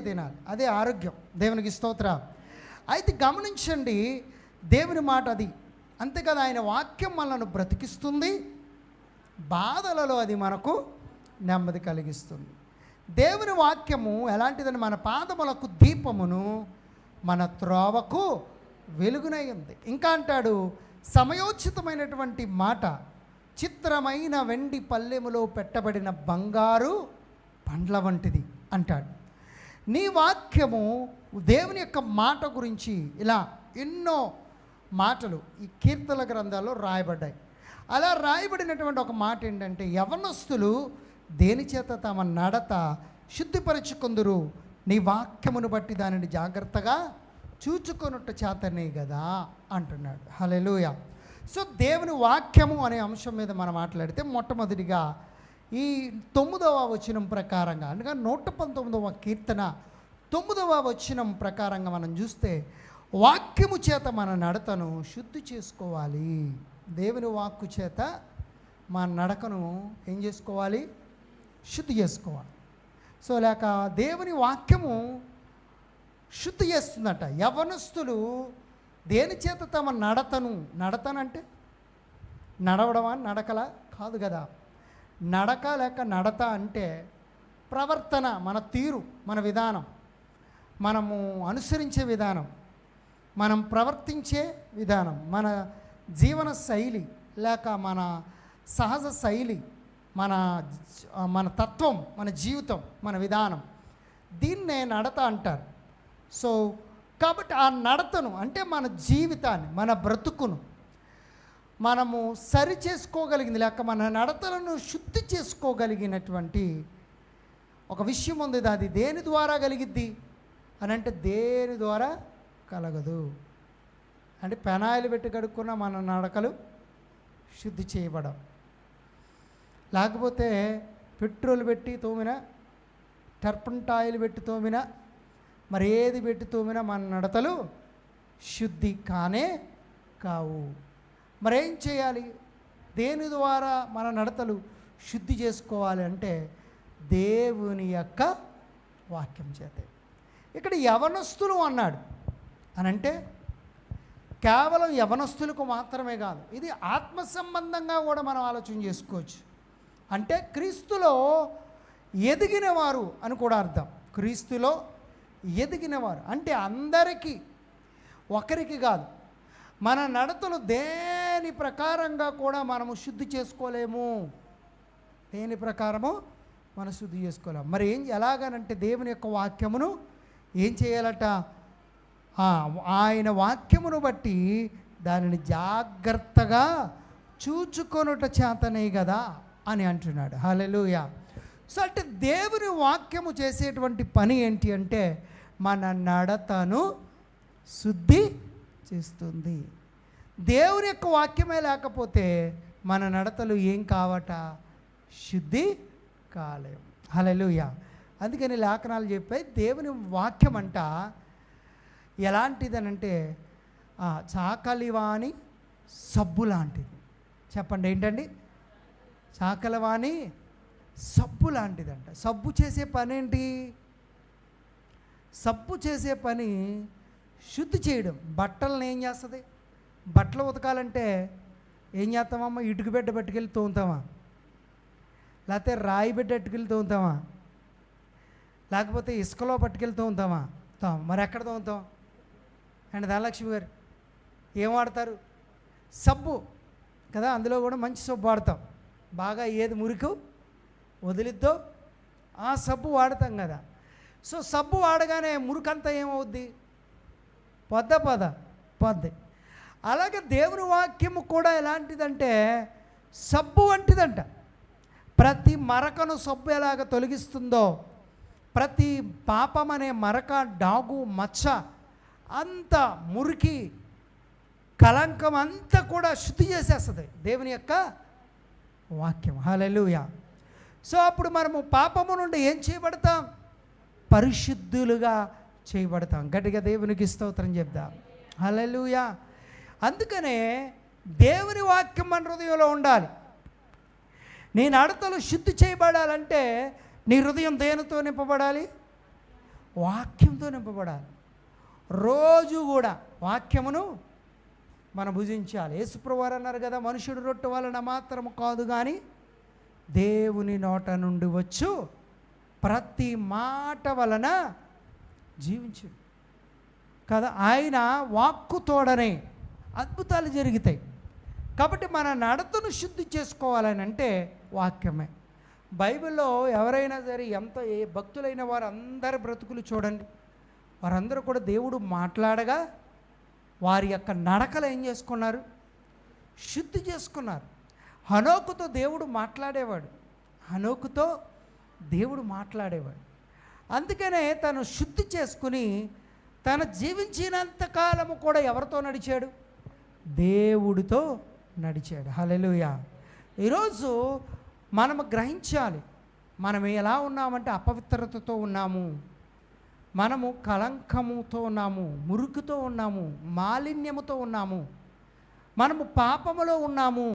తినాలి అదే ఆరోగ్యం. దేవునికి స్తోత్ర అయితే గమనించండి దేవుని మాట అది. అంతేకాదు ఆయన వాక్యం మనల్ని బ్రతికిస్తుంది బాధలలో అది మనకు నెమ్మది కలిగిస్తుంది. దేవుని వాక్యము ఎలాంటిదని మన పాదములకు దీపమును మన త్రోవకు వెలుగునై ఉంది. ఇంకా అంటాడు సమయోచితమైనటువంటి మాట చిత్రమైన వెండి పల్లెములో పెట్టబడిన బంగారు పండ్ల వంటిది అంటాడు. నీ వాక్యము దేవుని యొక్క మాట గురించి ఇలా ఎన్నో మాటలు ఈ కీర్తన గ్రంథాల్లో రాయబడ్డాయి. అలా రాయబడినటువంటి ఒక మాట ఏంటంటే యవనస్తులు దేని చేత తమ నడత శుద్ధిపరచుకుందరు? నీ వాక్యమును బట్టి దానిని జాగ్రత్తగా చూచుకొనుట చేతనే కదా అంటున్నాడు. హలెలూయ సో దేవుని వాక్యము అనే అంశం మీద మనం మాట్లాడితే మొట్టమొదటిగా ఈ తొమ్మిదవ వచనం ప్రకారంగా అనగా నూట పంతొమ్మిదవ కీర్తన తొమ్మిదవ వచనం ప్రకారంగా మనం చూస్తే వాక్యము చేత మన నడతను శుద్ధి చేసుకోవాలి. దేవుని వాక్కు చేత మన నడకను ఏం చేసుకోవాలి? శుద్ధి చేసుకోవాలి. సో లేక దేవుని వాక్యము శుద్ధి చేస్తుందట. యవనస్తులు దేని చేత తమ నడతను నడతనంటే నడవడమా నడకలా? కాదు కదా. నడక లేక నడత అంటే ప్రవర్తన మన తీరు మన విధానం. మనము అనుసరించే విధానం. మనం ప్రవర్తించే విధానం. మన జీవన శైలి లేక మన సహజ శైలి మన మన తత్వం మన జీవితం మన విధానం. దీన్నే నడత అంటారు. సో కాబట్టి ఆ నడతను అంటే మన జీవితాన్ని మన బ్రతుకును మనము సరి చేసుకోగలిగింది లేక మన నడతలను శుద్ధి చేసుకోగలిగినటువంటి ఒక విషయం ఉంది. అది దేని ద్వారా కలిగిద్ది? అని అంటే దేని ద్వారా కలగదు. అంటే పెనాయిలు పెట్టి కడుక్కున్న మన నడకలు శుద్ధి చేయబడం లేకపోతే పెట్రోల్ పెట్టి తోమిన టర్పంటాయిల్ పెట్టి తోమిన మరి ఏది పెట్టి తోమినా మన నడతలు శుద్ధి కానే కావు. మరేం చేయాలి? దేని ద్వారా మన నడతలు శుద్ధి చేసుకోవాలి అంటే దేవుని యొక్క వాక్యం చేతే. ఇక్కడ యవనస్తులు అన్నాడు. అని అంటే కేవలం యవనస్తులకు మాత్రమే కాదు ఇది ఆత్మ సంబంధంగా కూడా మనం ఆలోచన చేసుకోవచ్చు. అంటే క్రీస్తులో ఎదిగినవారు అని కూడా అర్థం. క్రీస్తులో ఎదిగినవారు. అంటే అందరికీ ఒకరికి కాదు మన నడతలు దే దేని ప్రకారంగా కూడా మనము శుద్ధి చేసుకోలేము. దేని ప్రకారము మనం శుద్ధి చేసుకోలేము. మరి ఏం ఎలాగనంటే దేవుని యొక్క వాక్యమును ఏం చేయాలట? ఆయన వాక్యమును బట్టి దానిని జాగ్రత్తగా చూచుకొనుట చేతనే కదా అని అంటున్నాడు. హలెలుయ సో అంటే దేవుని వాక్యము చేసేటువంటి పని ఏంటి అంటే మన నడతను శుద్ధి చేస్తుంది. దేవుని యొక్క వాక్యమే లేకపోతే మన నడతలు ఏం కావట? శుద్ధి కాలేవు. హలెలూయ అందుకని లేఖనాలు చెప్పే దేవుని వాక్యం అంట ఎలాంటిదనంటే చాకలివాణి సబ్బు లాంటిది చెప్పండి ఏంటండి? చాకలివాణి సబ్బు లాంటిదంట సబ్బు చేసే పని ఏంటి సబ్బు చేసే పని శుద్ధి చేయడం. బట్టలను ఏం చేస్తుంది? బట్టలు ఉతకాలంటే ఏం చేస్తామమ్మా? ఇటుక బిడ్డ పట్టుకెళ్ళి తోముతామా? లేకపోతే రాయి బిడ్డ పట్టుకెళ్ళి తోముతామా? లేకపోతే ఇసుకలో పట్టుకెళ్ళి తోముతామా? తో మరి ఎక్కడ తోముతాం? అండ్ ధనలక్ష్మి గారు ఏం వాడతారు? సబ్బు కదా అందులో కూడా మంచి సబ్బు వాడతాం. బాగా ఏది మురికి వదిలిద్దో ఆ సబ్బు వాడతాం కదా. సో సబ్బు వాడగానే మురికంతా ఏమవుద్ది? పొద్ద పద పొద్దే. అలాగే దేవుని వాక్యము కూడా ఎలాంటిదంటే సబ్బు వంటిదంట. ప్రతి మరకను సబ్బు ఎలాగ తొలగిస్తుందో ప్రతి పాపం అనే మరక డాగు మచ్చ అంత మురికి కలంకం అంతా కూడా శుద్ధి చేసేస్తుంది దేవుని యొక్క వాక్యం. హలెలుయ సో అప్పుడు మనము పాపము నుండి ఏం చేయబడతాం? పరిశుద్ధులుగా చేయబడతాం. గట్టిగా దేవునికి స్తోత్రం చెప్దాం. హలెలుయా అందుకనే దేవుని వాక్యం మన హృదయంలో ఉండాలి. నీ నడతలు శుద్ధి చేయబడాలంటే నీ హృదయం దేనితో నింపబడాలి? వాక్యంతో నింపబడాలి. రోజు కూడా వాక్యమును మనం భుజించాలి. యేసుప్రవారు అన్నారు కదా మనుషుడు రొట్టె వలన మాత్రం కాదు కానీ దేవుని నోట నుండి వచ్చు. ప్రతి మాట వలన జీవించు. కదా ఆయన వాక్కు తోడనే అద్భుతాలు జరుగుతాయి. కాబట్టి మన నడతను శుద్ధి చేసుకోవాలని అంటే వాక్యమే. బైబిల్లో ఎవరైనా సరే ఎంత ఏ భక్తులైన వారు అందరి బ్రతుకులు చూడండి. వారందరూ కూడా దేవుడు మాట్లాడగా వారి యొక్క నడకలు ఏం చేసుకున్నారు? శుద్ధి చేసుకున్నారు. హనోకుతో దేవుడు మాట్లాడేవాడు. హనోకుతో దేవుడు మాట్లాడేవాడు. అందుకనే తను శుద్ధి చేసుకుని తను జీవించినంత కాలము కూడా ఎవరితో నడిచాడు? దేవుడితో నడిచాడు. హలెలుయ ఈరోజు మనము గ్రహించాలి మనం ఎలా ఉన్నామంటే అపవిత్రతతో ఉన్నాము మనము కళంకముతో ఉన్నాము మురుకుతో ఉన్నాము మాలిన్యముతో ఉన్నాము మనము పాపములో ఉన్నాము.